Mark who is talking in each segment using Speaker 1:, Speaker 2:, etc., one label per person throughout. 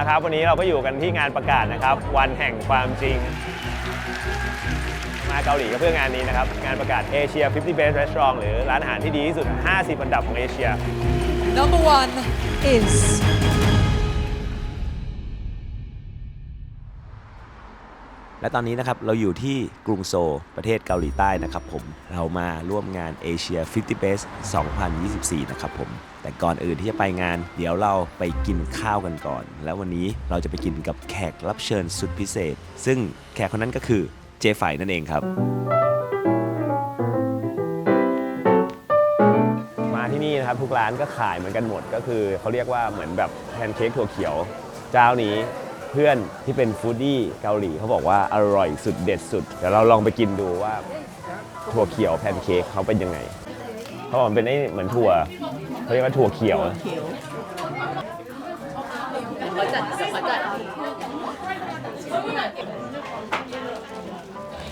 Speaker 1: ะครับ วันนี้เราก็อยู่กันที่งานประกาศนะครับ วันแห่งความจริง มาเกาหลีก็เพื่องานนี้นะครับ งานประกาศเอเชีย 50 Best Restaurant หรือร้านอาหารที่ดีที่สุด 50 อันดับของเอเชีย
Speaker 2: Number one is
Speaker 3: และตอนนี้นะครับเราอยู่ที่กรุงโซลประเทศเกาหลีใต้นะครับผมเรามาร่วมงาน Asia 50 Best 2024 นะครับผม แต่ก่อนอื่นที่จะไปงาน เดี๋ยวเราไปกินข้าวกันก่อน แล้ววันนี้เราจะไปกินกับแขกรับเชิญสุดพิเศษ ซึ่งแขกคนนั้นก็คือเจไฝนั่นเองครับ
Speaker 1: มาที่นี่นะครับทุกร้านก็ขายเหมือนกันหมดก็คือเขาเรียกว่าเหมือนแบบแพนเค้กถั่วเขียว เจ้านี้ เพื่อนที่เป็นฟู้ดดี้เกาหลีเขาบอกว่าอร่อยสุดเด็ดสุด เดี๋ยวเราลองไปกินดูว่าถั่วเขียวแพนเค้กเขาเป็นยังไงเขาบอกมันเป็นไอ้เหมือนถั่วเขาเรียกว่าถั่วเขียว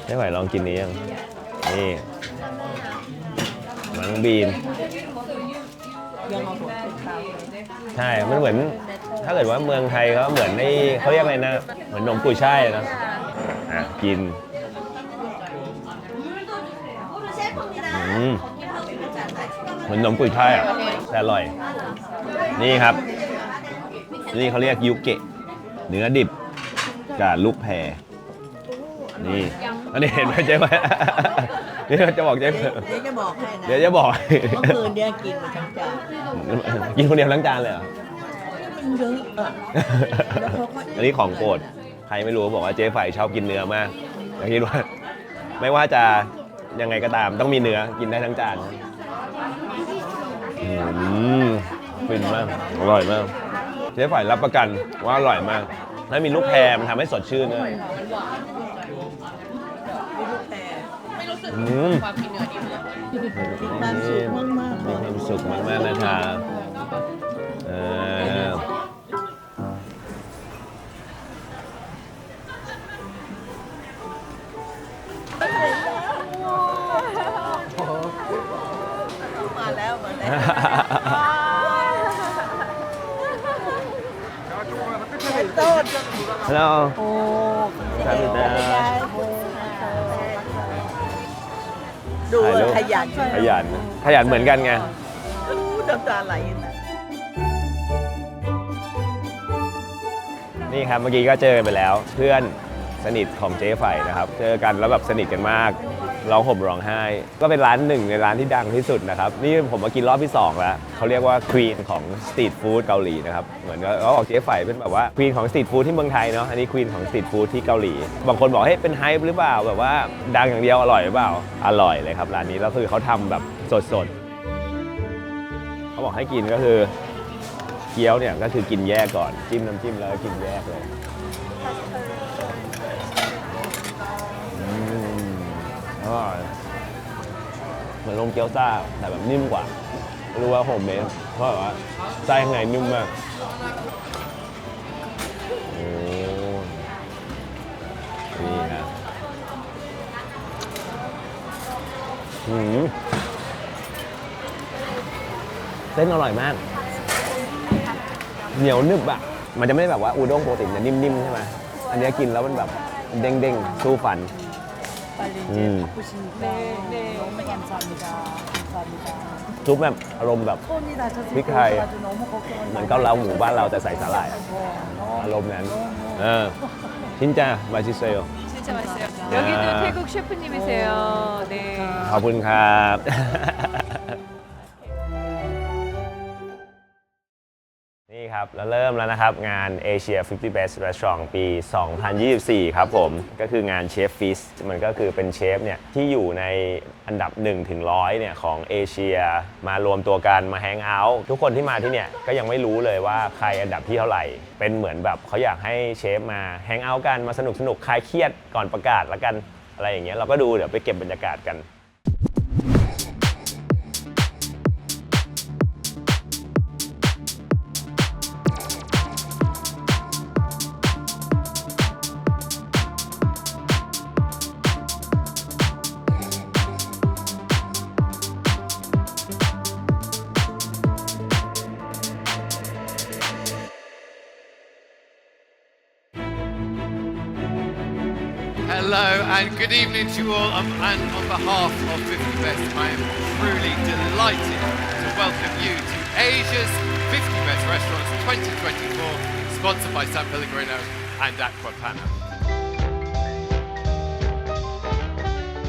Speaker 1: ไม่ไหวลองกินนี้ยัง นี่มังบีนใช่ มันเหมือน ถ้าเกิดว่าเมืองไทยเขาเหมือนไอ้เขาเรียกอะไรนะ เหมือนนมกุยช่ายนะอะกินอืมเหมือนนมกุยช่ายอะแต่อร่อย นี่ครับ นี่เขาเรียกยุเกะ เนื้อดิบกับลูกแพรนี่อันนี้เห็นไหมเจ๊ไหมนี่จะบอกเจ๊ไหม
Speaker 4: เดี๋ยวจะบอกให้นะ
Speaker 1: เดี๋ยวจะบอก
Speaker 4: เมื่อคืนเนี่ยกินมาทั้งจาน
Speaker 1: กินคนเดียวทั้งจานเลยเหรอ
Speaker 4: มันเยอะอะแล้วเขาก็
Speaker 1: อันนี้ของโปรดใครไม่รู้บอกว่าเจ๊ไฝชอบกินเนื้อมากแต่คิดว่า ไม่ว่าจะยังไงก็ตามต้องมีเนื้อกินได้ทั้งจานอืมฟินมาก อร่อยมาก เจ๊ไฝรับประกันว่าอร่อยมากถ้ามีลูกแพรมันทำให้สดชื่นด้วยอืม
Speaker 4: ความสุขมากๆ
Speaker 1: มีความสุขมากๆนะครับเออ
Speaker 4: มา
Speaker 1: ครับพี่ตา
Speaker 4: ดู
Speaker 1: ถ่ายรูป
Speaker 4: ขยัน
Speaker 1: ขยันขยันเหมือนกันไง
Speaker 4: ดูน้ำตาไหลนะ
Speaker 1: นี่ครับเมื่อกี้ก็เจอกันไปแล้ว เพื่อน สนิทของเจ๊ไฝนะครับเจอกันแล้วแบบสนิทกันมากร้องห่มร้องไห้ ก็เป็นร้านหนึ่งในร้านที่ดังที่สุดนะครับ นี่ผมมากินรอบที่ 2 แล้วเขาเรียกว่าควีนของสตรีทฟู้ดเกาหลีนะครับ เหมือนกับเขาบอกเจ๊ไฝเป็นแบบว่าควีนของสตรีทฟู้ดที่เมืองไทยเนาะอันนี้ควีนของสตรีทฟู้ดที่เกาหลี บางคนบอกเฮ้ยเป็นไฮป์หรือเปล่าแบบว่าดังอย่างเดียวอร่อยหรือเปล่าอร่อยเลยครับร้านนี้แล้วคือเขาทำแบบสดๆเขาบอกให้กินก็คือเกี๊ยวเนี่ยก็คือกินแยกก่อนจิ้มน้ำจิ้มแล้วกินแยกเลย อืม อร่อยเหมือนนมเกี๊ยวซ่าแต่แบบนิ่มกว่า รู้ว่าโฮมเมดเพราะแบบว่าไส้ข้างในนิ่มมากโอ้นี่นะหืมเส้นอร่อยมาก เหนียวนึบอะมันจะไม่ได้แบบว่าอูด้งปกติมันจะนิ่มๆใช่ไหมอันนี้กินแล้วมันแบบเด้งๆสู้ฟัน อืม
Speaker 2: 너무 감사합니다. 감사합니다.
Speaker 1: ซุปแบบอารมณ์แบบ
Speaker 2: 손이 다쳐서
Speaker 1: 빅 하이.
Speaker 2: 아주 너무 걱정을
Speaker 1: เหมือนเกาเหลาหมูบ้านเราแต่ใส่สาหร่ายอะอารมณ์นั้นเออชินจ้ามาชิเซโย
Speaker 5: 진짜 맛있어요.
Speaker 1: 야.
Speaker 5: 여기도 태국 셰프님이세요. 네.
Speaker 1: ขอบคุณครับ ครับแล้วเริ่มแล้วนะครับ งาน Asia 50 Best Restaurant ปี 2024 ครับผม ก็คืองานเชฟฟิสมันก็คือเป็นเชฟเนี่ย ที่อยู่ในอันดับ1ถึง100เนี่ย ของเอเชียมารวมตัวกันมาแฮงเอาท์ทุกคนที่มาที่เนี่ย ก็ยังไม่รู้เลยว่าใครอันดับที่เท่าไหร่ เป็นเหมือนแบบเขาอยากให้เชฟมาแฮงเอาท์กันมาสนุกสนุกคลายเครียดก่อนประกาศละกันอะไรอย่างเงี้ยเราก็ดูเดี๋ยวไปเก็บบรรยากาศกัน
Speaker 6: Hello and good evening to you all. Um, and on behalf of 50 Best, I am truly delighted to welcome you to Asia's 50 Best Restaurants 2024, sponsored by San Pellegrino and Aquapana.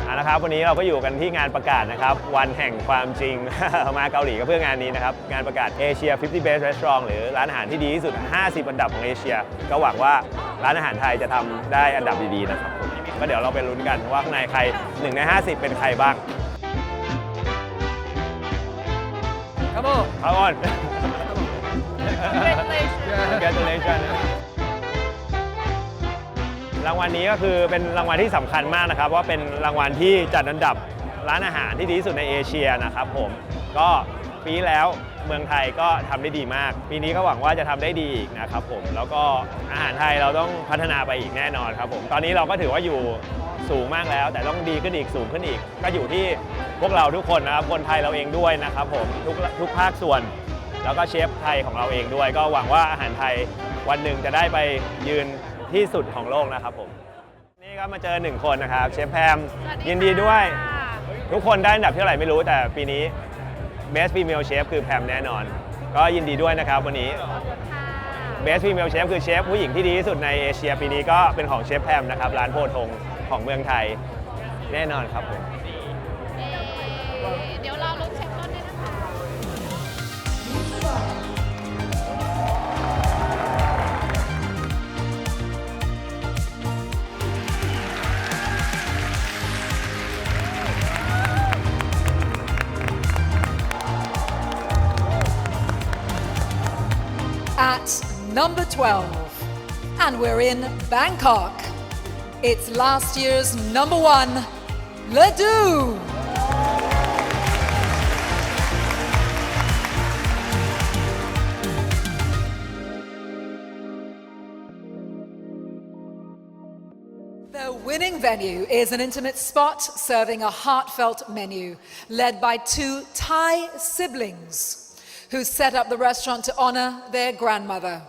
Speaker 1: เอาละครับวันนี้เราก็อยู่กันที่งานประกาศนะครับ วันแห่งความจริง มาเกาหลีก็เพื่องานนี้นะครับ งานประกาศ Asia 50 Best Restaurant หรือร้านอาหารที่ดีที่สุด 50 อันดับของเอเชีย ก็หวังว่าร้านอาหารไทยจะทำได้อันดับดีๆนะครับผมก็เดี๋ยวเราไปลุ้นกันว่าข้างในใคร 1 ใน 50 เป็นใครบ้าง
Speaker 2: Come on.
Speaker 1: Come on
Speaker 5: Congratulations.
Speaker 1: Congratulations รางวัลนี้ก็คือเป็นรางวัลที่สำคัญมากนะครับว่าเป็นรางวัลที่จัดอันดับร้านอาหารที่ดีที่สุดในเอเชียนะครับผมก็ปีแล้วเมืองไทยก็ทำได้ดีมาก ปีนี้ก็หวังว่าจะทำได้ดีอีกนะครับผมแล้วก็อาหารไทยเราต้องพัฒนาไปอีกแน่นอนครับผมตอนนี้เราก็ถือว่าอยู่สูงมากแล้ว แต่ต้องดีขึ้นอีกสูงขึ้นอีก ก็อยู่ที่พวกเราทุกคนนะครับคนไทยเราเองด้วยนะครับผมทุกทุกภาคส่วน แล้วก็เชฟไทยของเราเองด้วย ก็หวังว่าอาหารไทยวันหนึ่งจะได้ไปยืน ที่สุดของโลกนะครับผม นี่ก็มาเจอหนึ่งคนนะครับ เชฟแพมยินดีด้วย ทุกคนได้อันดับที่เท่าไหร่ไม่รู้แต่ปีนี้ Best Female Chef คือแพมแน่นอน ก็ยินดีด้วยนะครับวันนี้ Best Female Chef คือเชฟผู้หญิงที่ดีที่สุดในเอเชียปีนี้ก็เป็นของเชฟแพมนะครับร้านโพธงของเมืองไทยแน่นอนครับผม
Speaker 2: number 12. And we're in Bangkok. It's last year's number one, Ledoux. The winning venue is an intimate spot serving a heartfelt menu led by two Thai siblings who set up the restaurant to honor their grandmother.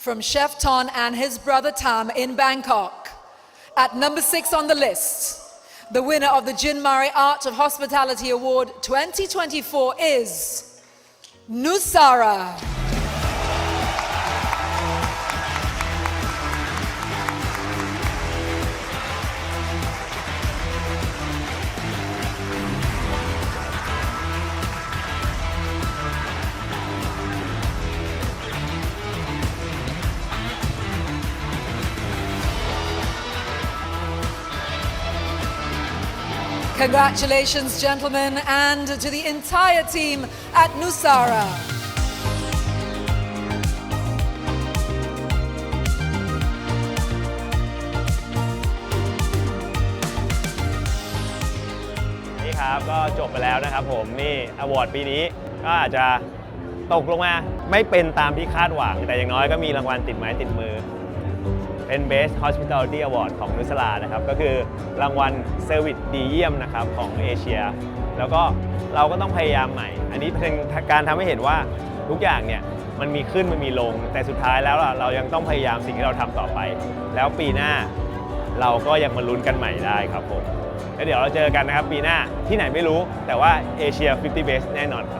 Speaker 2: From Chef Ton and his brother Tam in Bangkok. At number six on the list, the winner of the Jin Mari Art of Hospitality Award 2024 is Nusara. Congratulations, gentlemen, and to the entire team at Nusara.
Speaker 1: นี่ครับก็จบไปแล้วนะครับผมนี่อวอร์ดปีนี้ก็อาจจะตกลงมา ไม่เป็นตามที่คาดหวัง แต่อย่างน้อยก็มีรางวัลติดไม้ติดมือ เป็น Best Hospitality Award ของนุสลานะครับ ก็คือรางวัลเซอร์วิสดีเยี่ยมนะครับของเอเชีย แล้วก็เราก็ต้องพยายามใหม่ อันนี้เป็นการทำให้เห็นว่าทุกอย่างเนี่ยมันมีขึ้นมันมีลง แต่สุดท้ายแล้วเรายังต้องพยายามสิ่งที่เราทำต่อไป แล้วปีหน้าเราก็ยังมาลุ้นกันใหม่ได้ครับผมแล้วเดี๋ยวเราเจอกันนะครับปีหน้าที่ไหนไม่รู้แต่ว่าเอเชีย50 Best แน่นอนครับ